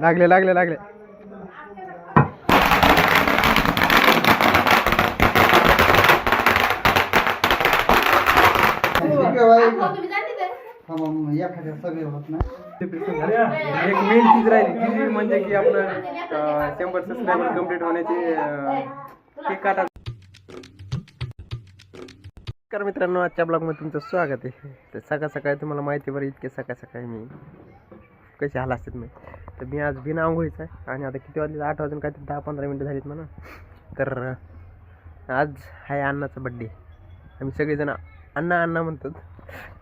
लागले लागले लागले. एखाद्या सगळे होत नाही एक मेन चीज राहिली ती म्हणजे की आपलं शंभर सबस्क्रायबर कंप्लीट होण्याचे केक काटा नमस्कार मित्रांनो आजच्या ब्लॉगमध्ये तुमचं स्वागत आहे. तर सकाळ सकाळी तुम्हाला माहिती आहे बरं इतके सकाळ सकाळी मी कसे हाल असतात मी. तर मी आज बिना आंघोळीचा आहे. आणि आता किती वाजले? आठ वाजून काहीतरी दहा पंधरा मिनटं झालीत म्हणा. तर आज आहे अण्णाचा बड्डे आम्ही सगळेजण अण्णा अण्णा म्हणतात.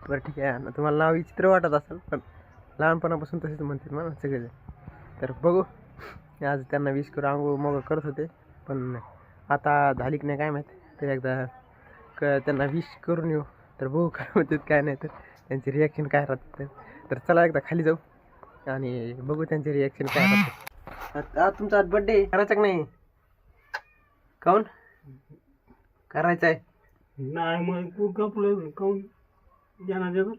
बरं ठीक आहे अण्णा. तुम्हाला नाव विचित्र वाटत असेल पण लहानपणापासून तसेच म्हणतात म्हणा सगळेजण. तर बघू. आज त्यांना विश करू आंघोळ मग करत होते. पण आता झाली की नाही काय माहीत? तर एकदा क त्यांना विश करून येऊ. तर बघू काय म्हणतात काय नाही तर. त्यांचे रिॲक्शन काय राहतात. तर चला एकदा खाली जाऊ. आणि बघू त्यांचे रिॲक्शन काय आज तुमचा आज बड्डे करायचा का नाही? काऊन? करायचा आहे. नाही मग तू कपलं काऊन? जाणार जग.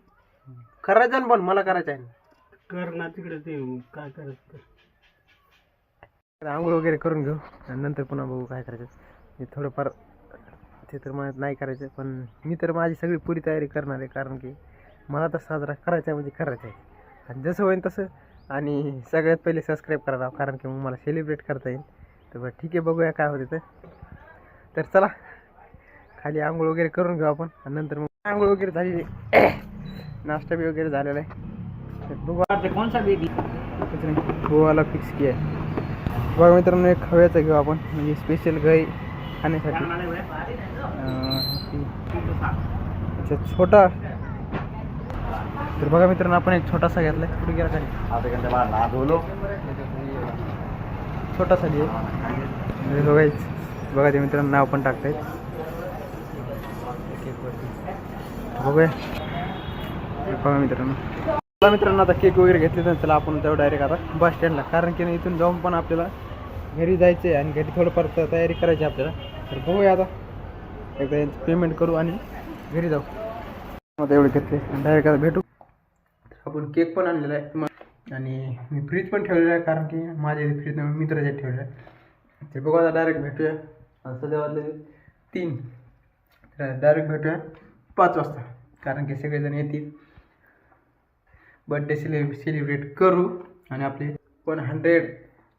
करायचं ना पण मला करायचं आहे. कर ना तिकडे ते काय करायचं तर आंघोळ वगैरे करून घेऊ. आणि नंतर पुन्हा बघू काय करायचं. हे थोडंफार ते तर मला नाही करायचं पण मी तर माझी सगळी पुरी तयारी करणार आहे कारण की मला तर साजरा करायचा आहे म्हणजे करायचा आहे. आणि जसं होईल तसं. आणि सगळ्यात पहिले सबस्क्राईब करा कारण की मग मला सेलिब्रेट करता येईल. तर बरं ठीक आहे बघूया काय होते तर तर चला खाली आंघोळ वगैरे करून घेऊ आपण. आणि नंतर मग आंघोळ वगैरे झालेली नाश्ता बी वगैरे झालेला आहे. तर बघू. कौन सा बेबी गोवाला फिक्स की आहे. बघा मित्रांनो एक खव्याचं घेऊ आपण. म्हणजे स्पेशल गाई खाण्यासाठी. छोटा तर बघा मित्रांनो आपण एक छोटासा घेतलाय. कुठे गेला खाली? छोटासा म्हणजे बघायच बघा ते मित्रांनो नाव पण टाकतायत. बघूया. बघा मित्रांनो. चला मित्रांनो आता केक वगैरे घेतले तर चला आपण जाऊ डायरेक्ट आता बस स्टँडला कारण की इथून जाऊन पण आपल्याला घरी जायचं आहे आणि घरी थोडंफार तयारी करायची आपल्याला. तर बघूया आता. एकदा यांचं पेमेंट करू आणि घरी जाऊ. आता एवढे घेतले डायरेक्ट आता भेटू. आपण केक पण आणलेला आहे. मग आणि मी फ्रीज पण ठेवलेला आहे कारण की माझ्या इथे फ्रीज मित्राच्या ठेवलेलं आहे. ते बघू आता डायरेक्ट भेटूया. आणि सध्या वाजले तीन. तर डायरेक्ट भेटूया पाच वाजता कारण की सगळेजण येतील. बड्डे सेलिब्रे सेलिब्रेट करू. आणि आपले वन हंड्रेड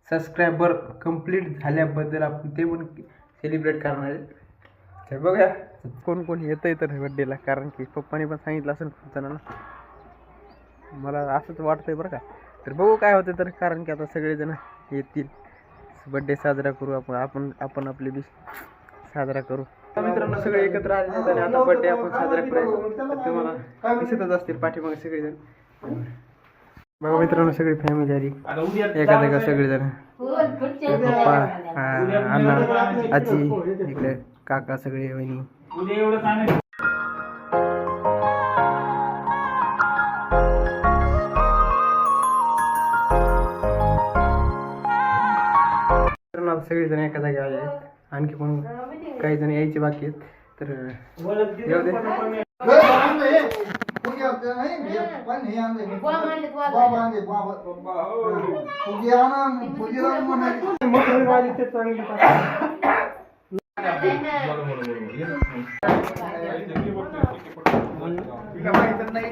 सबस्क्रायबर कंप्लीट झाल्याबद्दल आपण ते पण सेलिब्रेट करणार आहे. तर बघूया. कोण कोण येतं आहे तर बड्डेला कारण की पप्पाने पण सांगितलं असेल खूप जणांना. मला असंच वाटतंय बरं का. तर बघू काय होतं तर कारण की आता सगळेजण येतील. बड्डे साजरा करू आपण आपण आपण आपले बी साजरा करू. मित्रांनो सगळे एकत्र आले आणि आता बड्डे आपण साजरा करायचा तर तुम्हाला दिसतच असतील पाठीमागे सगळेजण. बघा मित्रांनो सगळी फॅमिली आली. एका जागा सगळेजण? पप्पा अण्णा आजी इकडे काका सगळे वहिनी. सगळेजण एका जागी आले आहेत. आणखी पण काही जण यायचे बाकी आहेत. तर येऊ दे. नाही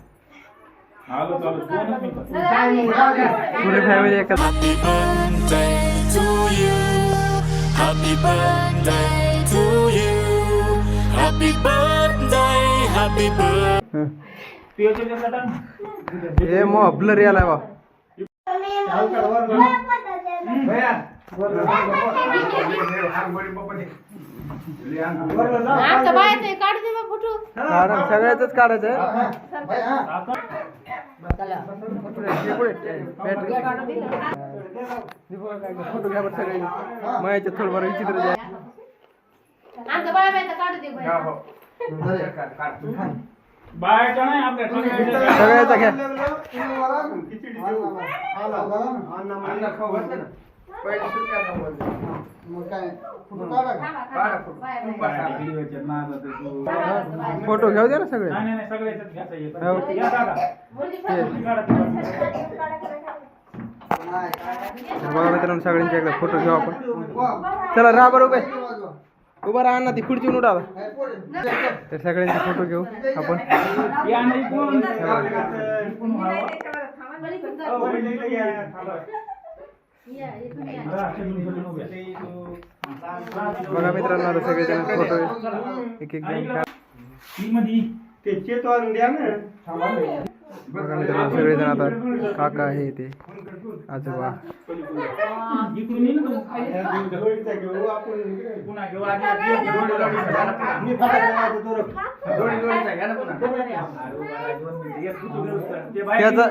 birthday, happy birthday. हं. मग ब्लर याला बा सगळ्याच काढायचं आहे. फोटो घ्या बरं सगळे मायाच्या थोडं बरं विचित्र द्या आमचं बाय बाय काढू दे बाई. बाहेरच्या नाही आपल्या सगळ्या- सगळ्याचा घ्या. व्हिडिओच्या फोटो घेऊ द्या ना सगळे. नाही नाही नाही. हो. बघा. तर बघा मित्रांनो सगळ्यांच्या एकदा फोटो घेऊ आपण. चला राहा बरं उभे. उभा राहा. ना ती खुर्ची आता तर सगळ्यांचे फोटो घेऊ आपण. बघा मित्रांनो आता सगळेजण फोटो एक एक जण बघा मित्रांनो सगळेजण आता काका हे ते आजोबा. त्याचा-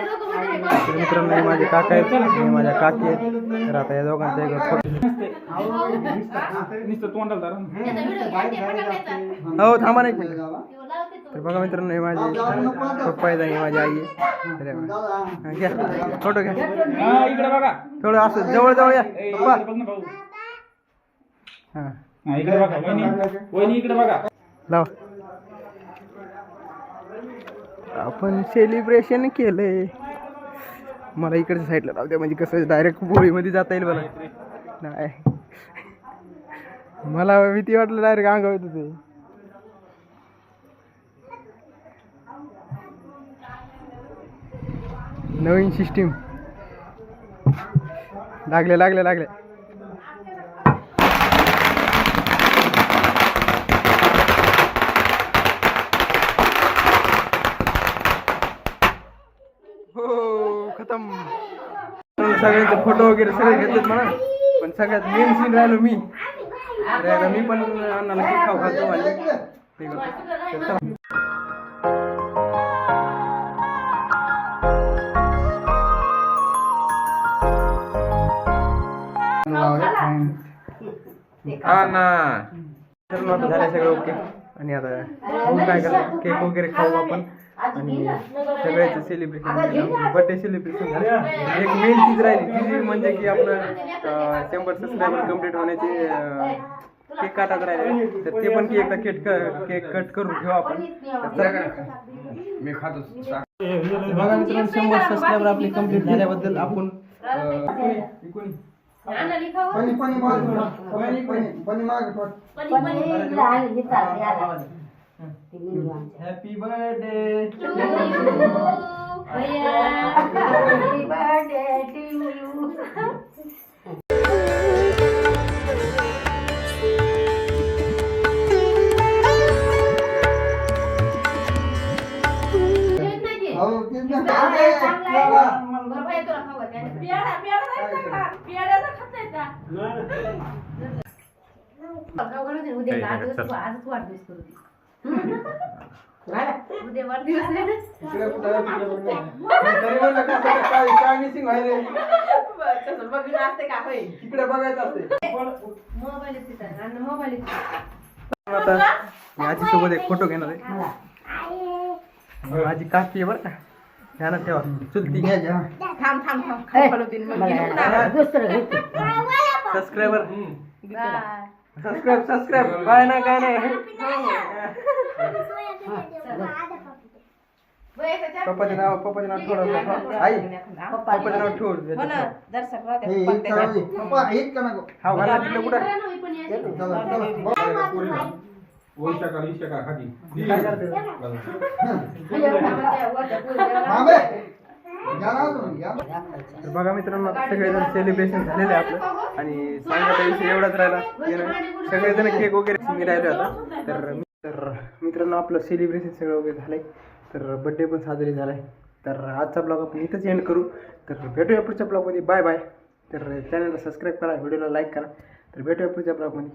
मित्रांनो हे माझे काका आहेत. हे माझ्या काकी आहेत. तर आता या दोघांचा एक फोटो नुसतं. तोंडाला धरा ना. त्याचा व्हिडिओ घ्या, ते फटाकड्याचा. हो थांबा ना एक मिनिट. तो लावते तो. तर बघा मित्रांनो हे माझे पप्पा आहेत आणि ही माझी आई आहे. तर हे बघा. हा, घ्या. फोटो घ्या. हा, इकडे बघा. थोडं असं जवळ जवळ या. ए, पप्पा. इकडे बघ ना भाऊ. हा. हा, इकडे बघा वहिनी. वहिनी इकडे बघा. आपण सेलिब्रेशन केलंय. मला इकडच्या साईडला लावते म्हणजे कसं डायरेक्ट पोळीमध्ये जाता येईल मला नाही. मला भीती वाटलं डायरेक्ट अंगावर येत ते. नवीन सिस्टीम लागले लागले लागले हो खतम सगळ्यांचे फोटो वगैरे सगळे घेतलेत म्हणा. पण सगळ्यात मेन सीन राहिलो मी. मी पण अण्णाला केक खाऊ घालतो आणि ते करतो. तर चला. तर मग आता झालं सगळं ओके आणि आता बघू काय करतो केक वगैरे खाऊ आपण. आणि सगळ्याचं सेलिब्रेशन बर्थडे सेलिब्रेशन झालं. एक मेन चीज राहिली. ती म्हणजे की आपलं शंभर सबस्क्रायबर कंप्लीट होण्याची केक काटात राहिले. तर ते पण की एकदा केक केक कट करून ठेवू आपण. मी खातो. बघा मित्रांनो शंभर सबस्क्रायबर आपले कंप्लीट झाल्याबद्दल आपण आणा लिखावं. पाणी पाणी माग पाणी पाणी पाणी माग पणी- पणी. Happy birthday To you. भैया. Happy birthday to you. उद्या आजच आजच वाढदिवस करू दे. उद्या वाढदिवस आहे ना. इकडे कुठं आहे? तिकडे कुठं आहे? तरी म्हणलं का सगळं काय काय missing व्हायलंय? इकडे बघायचं असते मोबाईल आहे तिथं. आणि मोबाईल आहे तिथं. आता मी आजी सोबत एक फोटो घेणार आहे माझी काकी आहे बरं का ध्यानात ठेवा चुलती सबस्क्रायबर बाय. सबस्क्राईब सबस्क्राईब काय नाही काय नाही पप्पाचे नाव पप्पाचे नाव ठेवलं आई पप्पाचे नाव ठेवू हे हे हा घाला तिकडे कुठं वैशाखा विशाखा खाली तर बघा मित्रांनो सगळेजण सेलिब्रेशन झालेलं आहे आपलं. आणि सांगायचा विषय एवढाच राहिला. सगळेजण केक वगैरे मी राहिलो आता. तर तर मित्रांनो आपलं सेलिब्रेशन सगळं वगैरे झालंय. तर बड्डे पण साजरी झालाय. तर आजचा ब्लॉग आपण इथंच एंड करू. तर भेटूया पुढच्या ब्लॉगमध्ये बाय बाय तर चॅनलला सबस्क्राईब करा व्हिडिओला लाईक करा. तर भेटूया पुढच्या ब्लॉगमध्ये